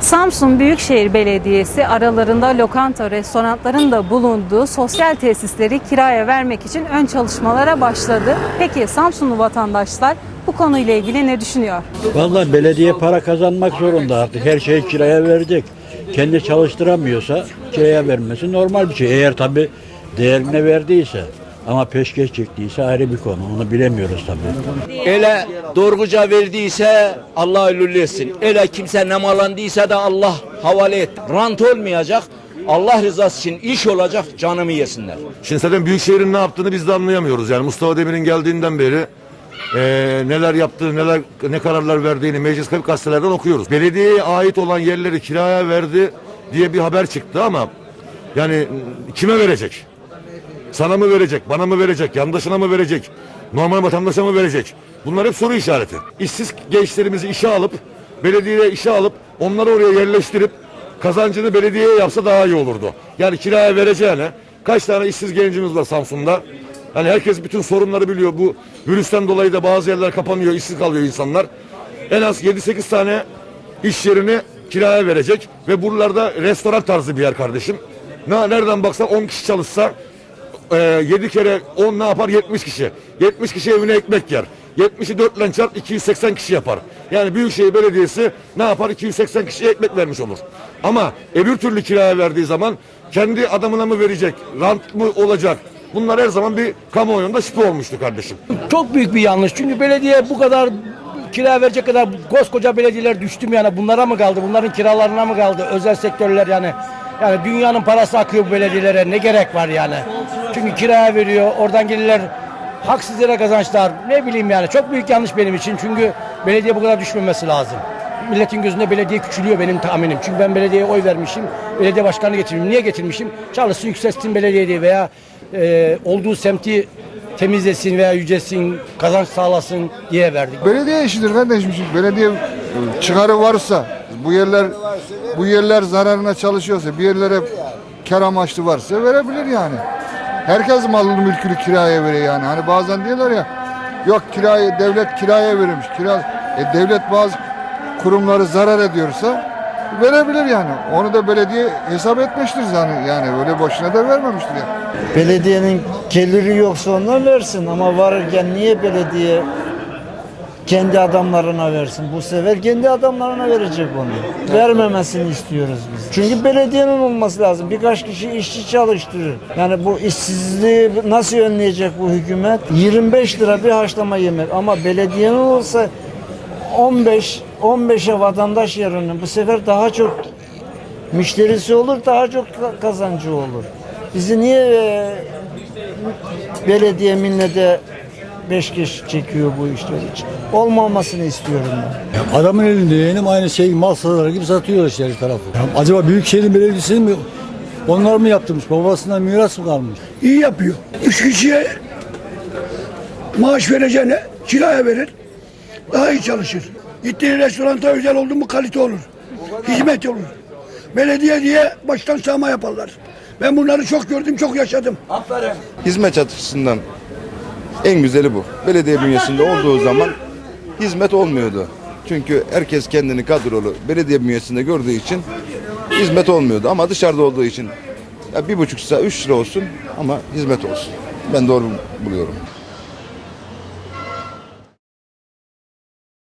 Samsun Büyükşehir Belediyesi aralarında lokanta, restoranların da bulunduğu sosyal tesisleri kiraya vermek için ön çalışmalara başladı. Peki Samsunlu vatandaşlar bu konuyla ilgili ne düşünüyor? Vallahi belediye para kazanmak zorunda artık. Her şeyi kiraya verecek. Kendi çalıştıramıyorsa kiraya vermesi normal bir şey. Eğer tabi değerine verdiyse. Ama peşkeş çektiyse ayrı bir konu. Onu bilemiyoruz tabii. Ele doğruca verdiyse Allah ölül etsin. Ele kimse nemalandıysa da Allah havale et. Rant olmayacak. Allah rızası için iş olacak canımı yesinler. Şimdi zaten Büyükşehir'in ne yaptığını biz de anlayamıyoruz. Yani Mustafa Demir'in geldiğinden beri eee, neler yaptığı, neler ne kararlar verdiğini meclis kayıp gazetelerden okuyoruz. Belediyeye ait olan yerleri kiraya verdi diye bir haber çıktı ama yani kime verecek? Sana mı verecek, bana mı verecek, yandaşına mı verecek, normal vatandaşa mı verecek? Bunlar hep soru işareti. İşsiz gençlerimizi işe alıp, belediyeye işe alıp, onları oraya yerleştirip kazancını belediyeye yapsa daha iyi olurdu. Yani kiraya vereceğine kaç tane işsiz gencimiz var Samsun'da? Hani herkes bütün sorunları biliyor. Bu virüsten dolayı da bazı yerler kapanıyor, işsiz kalıyor insanlar. En az 7-8 tane iş yerini kiraya verecek ve buralarda restoran tarzı bir yer kardeşim. Ne, nereden baksan 10 kişi çalışsa e, 7 kere 10 ne yapar? 70 kişi. 70 kişi evine ekmek yer. 70'i 4 ile çarp 280 kişi yapar. Yani Büyükşehir Belediyesi ne yapar? 280 kişiye ekmek vermiş olur. Ama öbür türlü kiraya verdiği zaman kendi adamına mı verecek? Rant mı olacak? Bunlar her zaman bir kamuoyunda şüphe olmuştu kardeşim. Çok büyük bir yanlış. Çünkü belediye bu kadar kira verecek kadar koskoca belediyeler düştü mü yani bunlara mı kaldı? Bunların kiralarına mı kaldı? Özel sektörler yani. Yani dünyanın parası akıyor bu belediyelere. Ne gerek var yani? Çünkü kiraya veriyor. Oradan gelirler haksız yere kazançlar. Ne bileyim yani. Çok büyük yanlış benim için. Çünkü belediye bu kadar düşmemesi lazım. Milletin gözünde belediye küçülüyor benim tahminim. Çünkü ben belediyeye oy vermişim. Belediye başkanı getirmişim. Niye getirmişim? Çalışsın yükselsin belediye diye veya e, olduğu semti temizlesin veya yücesin, kazanç sağlasın diye verdik. Belediye işidir kardeşim. Belediye e, çıkarı varsa bu yerler bu yerler zararına çalışıyorsa bir yerlere kar amaçlı varsa verebilir yani. Herkes malını mülkünü kiraya veriyor yani. Hani bazen diyorlar ya yok kiraya devlet kiraya verilmiş. Kira e, devlet bazı kurumları zarar ediyorsa verebilir yani. Onu da belediye hesap etmiştir yani. Yani öyle boşuna da vermemiştir yani. Belediyenin geliri yoksa onlar versin ama varırken niye belediye kendi adamlarına versin? Bu sefer kendi adamlarına verecek onu. Vermemesini istiyoruz biz. Çünkü belediyenin olması lazım. Birkaç kişi işçi çalıştırır. Yani bu işsizliği nasıl önleyecek bu hükümet? 25 lira bir haşlama yemek ama belediyenin olsa 15 15'e vatandaş yerine bu sefer daha çok müşterisi olur, daha çok ka- kazancı olur. Bizi niye e, belediye millete beş kişi çekiyor bu işler için? Olmamasını istiyorum ben. Adamın elinde yeğenim aynı şey mal satıları gibi satıyor işte her tarafı. Ya acaba Büyükşehir'in belediyesi mi onlar mı yaptırmış? Babasından miras mı kalmış? iyi yapıyor. Üç kişiye maaş vereceğine kiraya verir. Daha iyi çalışır. Gittiği restoranta özel oldu mu kalite olur. Hizmet olur. Belediye diye baştan sağma yaparlar. Ben bunları çok gördüm, çok yaşadım. hizmet açısından en güzeli bu. Belediye bünyesinde olduğu zaman hizmet olmuyordu. Çünkü herkes kendini kadrolu belediye bünyesinde gördüğü için hizmet olmuyordu. Ama dışarıda olduğu için ya bir buçuk lira, üç lira olsun ama hizmet olsun. Ben doğru buluyorum.